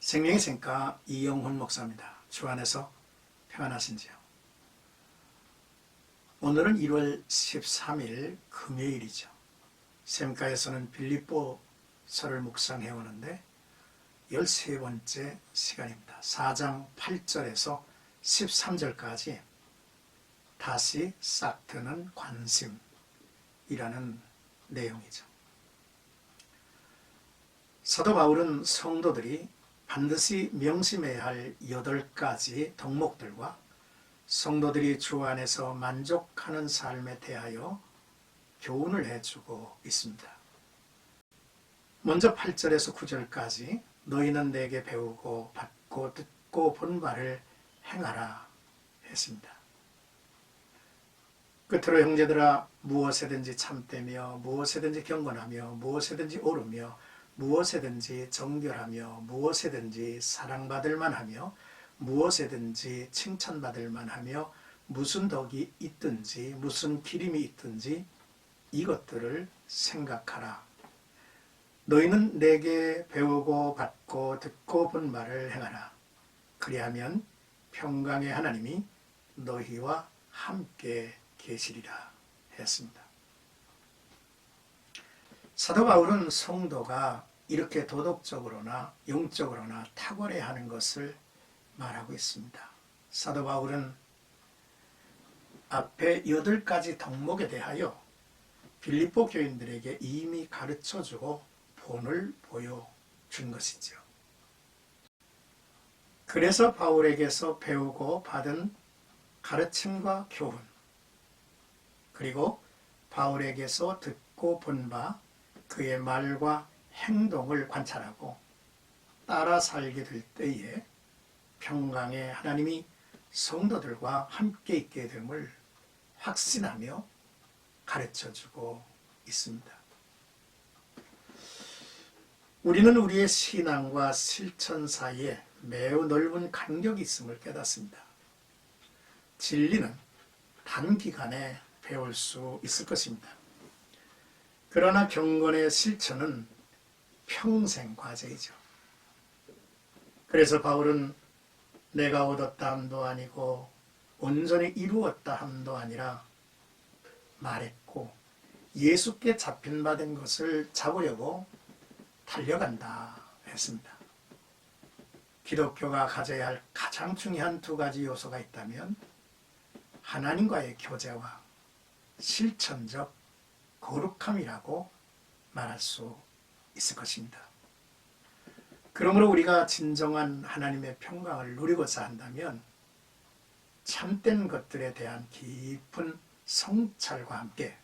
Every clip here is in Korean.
생명의 생가 이영훈 목사입니다. 주 안에서 평안하신지요? 오늘은 1월 13일 금요일이죠. 샘가에서는 빌립보서를 묵상해 오는데 13번째 시간입니다. 4장 8절에서 13절까지 다시 싹 트는 관심이라는 내용이죠. 사도 바울은 성도들이 반드시 명심해야 할 여덟 가지 덕목들과 성도들이 주 안에서 만족하는 삶에 대하여 교훈을 해주고 있습니다. 먼저 8절에서 9절까지 너희는 내게 배우고 받고 듣고 본 바를 행하라 했습니다. 끝으로 형제들아 무엇에든지 참되며 무엇에든지 경건하며 무엇에든지 오르며 무엇에든지 정결하며 무엇에든지 사랑받을 만하며 무엇에든지 칭찬받을 만하며 무슨 덕이 있든지 무슨 기림이 있든지 이것들을 생각하라. 너희는 내게 배우고 받고 듣고 본 말을 행하라. 그리하면 평강의 하나님이 너희와 함께 계시리라 했습니다. 사도 바울은 성도가 이렇게 도덕적으로나 영적으로나 탁월해야 하는 것을 말하고 있습니다. 사도 바울은 앞에 여덟 가지 덕목에 대하여 빌립보 교인들에게 이미 가르쳐 주고 본을 보여준 것이죠. 그래서 바울에게서 배우고 받은 가르침과 교훈, 그리고 바울에게서 듣고 본 바 그의 말과 행동을 관찰하고 따라 살게 될 때에 평강의 하나님이 성도들과 함께 있게 됨을 확신하며 가르쳐 주고 있습니다. 우리는 우리의 신앙과 실천 사이에 매우 넓은 간격이 있음을 깨닫습니다. 진리는 단기간에 배울 수 있을 것입니다. 그러나 경건의 실천은 평생 과제이죠. 그래서 바울은 내가 얻었다 함도 아니고 온전히 이루었다 함도 아니라 말했고 예수께 잡힌 바 된 것을 잡으려고 달려간다 했습니다. 기독교가 가져야 할 가장 중요한 두 가지 요소가 있다면 하나님과의 교제와 실천적 거룩함이라고 말할 수 있을 것입니다. 그러므로 우리가 진정한 하나님의 평강을 누리고자 한다면 참된 것들에 대한 깊은 성찰과 함께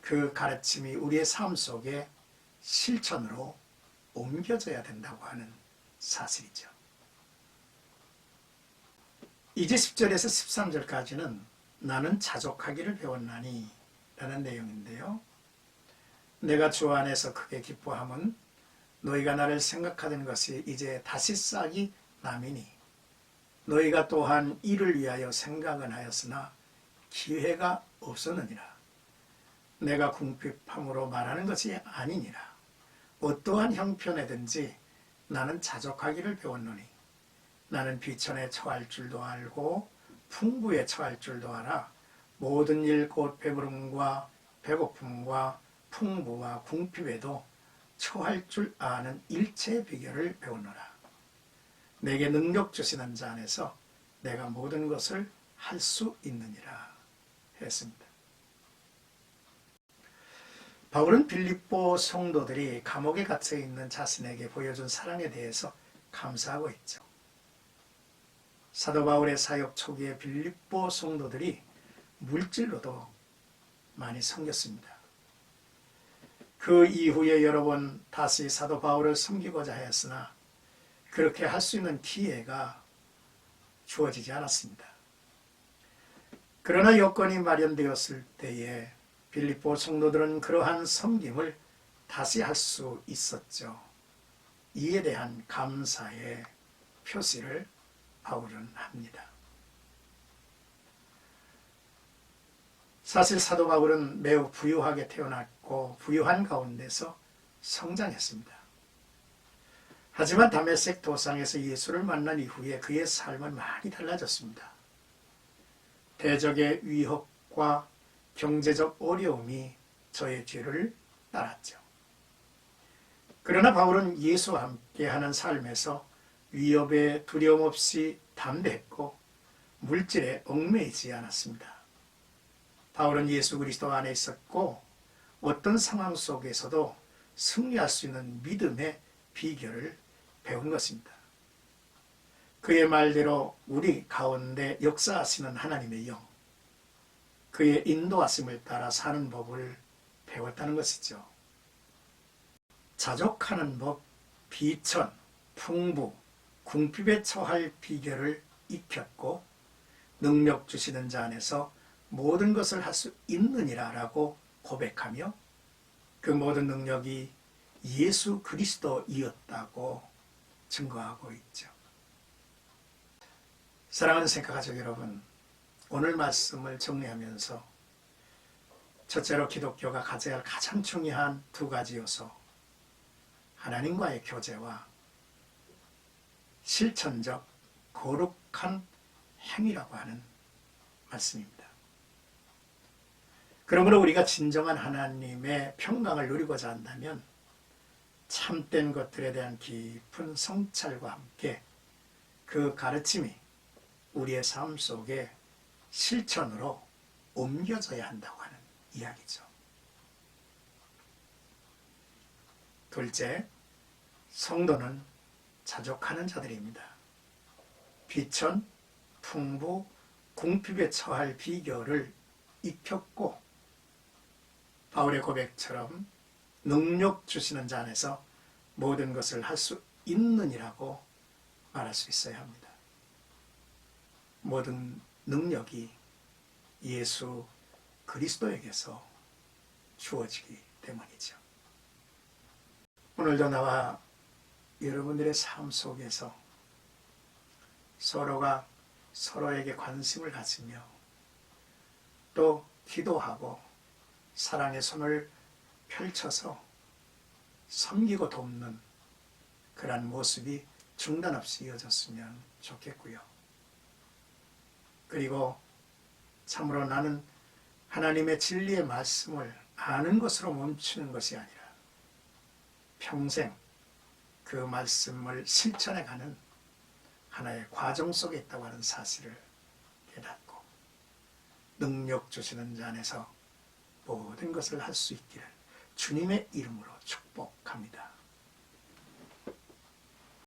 그 가르침이 우리의 삶 속에 실천으로 옮겨져야 된다고 하는 사실이죠. 이제 10절에서 13절까지는 나는 자족하기를 배웠나니 라는 내용인데요. 내가 주 안에서 크게 기뻐함은 너희가 나를 생각하던 것이 이제 다시 싹이 남이니 너희가 또한 이를 위하여 생각은 하였으나 기회가 없었느니라. 내가 궁핍함으로 말하는 것이 아니니라. 어떠한 형편에든지 나는 자족하기를 배웠노니 나는 비천에 처할 줄도 알고 풍부에 처할 줄도 알아 모든 일 곧 배부름과 배고픔과 풍부와 궁핍에도 처할 줄 아는 일체의 비결을 배우노라. 내게 능력 주시는 자 안에서 내가 모든 것을 할 수 있느니라 했습니다. 바울은 빌립보 성도들이 감옥에 갇혀 있는 자신에게 보여준 사랑에 대해서 감사하고 있죠. 사도 바울의 사역 초기에 빌립보 성도들이 물질로도 많이 섬겼습니다. 그 이후에 여러 번 다시 사도 바울을 섬기고자 하였으나 그렇게 할 수 있는 기회가 주어지지 않았습니다. 그러나 여건이 마련되었을 때에 빌립보 성도들은 그러한 섬김을 다시 할 수 있었죠. 이에 대한 감사의 표시를 바울은 합니다. 사실 사도 바울은 매우 부유하게 태어났 고 부유한 가운데서 성장했습니다. 하지만 다메섹 도상에서 예수를 만난 이후에 그의 삶은 많이 달라졌습니다. 대적의 위협과 경제적 어려움이 저의 죄를 따랐죠. 그러나 바울은 예수와 함께하는 삶에서 위협에 두려움 없이 담대했고 물질에 얽매이지 않았습니다. 바울은 예수 그리스도 안에 있었고 어떤 상황 속에서도 승리할 수 있는 믿음의 비결을 배운 것입니다. 그의 말대로 우리 가운데 역사하시는 하나님의 영, 그의 인도하심을 따라 사는 법을 배웠다는 것이죠. 자족하는 법, 비천, 풍부, 궁핍에 처할 비결을 익혔고 능력 주시는 자 안에서 모든 것을 할 수 있느니라 라고 고백하며 그 모든 능력이 예수 그리스도이었다고 증거하고 있죠. 사랑하는 생각가족 여러분, 오늘 말씀을 정리하면서 첫째로 기독교가 가져야 할 가장 중요한 두 가지 요소, 하나님과의 교제와 실천적 거룩한 행위라고 하는 말씀입니다. 그러므로 우리가 진정한 하나님의 평강을 누리고자 한다면 참된 것들에 대한 깊은 성찰과 함께 그 가르침이 우리의 삶 속에 실천으로 옮겨져야 한다고 하는 이야기죠. 둘째, 성도는 자족하는 자들입니다. 비천, 풍부, 궁핍에 처할 비결을 익혔고 바울의 고백처럼 능력 주시는 자 안에서 모든 것을 할 수 있느니라고 말할 수 있어야 합니다. 모든 능력이 예수 그리스도에게서 주어지기 때문이죠. 오늘도 나와 여러분들의 삶 속에서 서로가 서로에게 관심을 가지며 또 기도하고 사랑의 손을 펼쳐서 섬기고 돕는 그러한 모습이 중단 없이 이어졌으면 좋겠고요. 그리고 참으로 나는 하나님의 진리의 말씀을 아는 것으로 멈추는 것이 아니라 평생 그 말씀을 실천해가는 하나의 과정 속에 있다고 하는 사실을 깨닫고 능력 주시는 자 안에서 모든 것을 할 수 있기를 주님의 이름으로 축복합니다.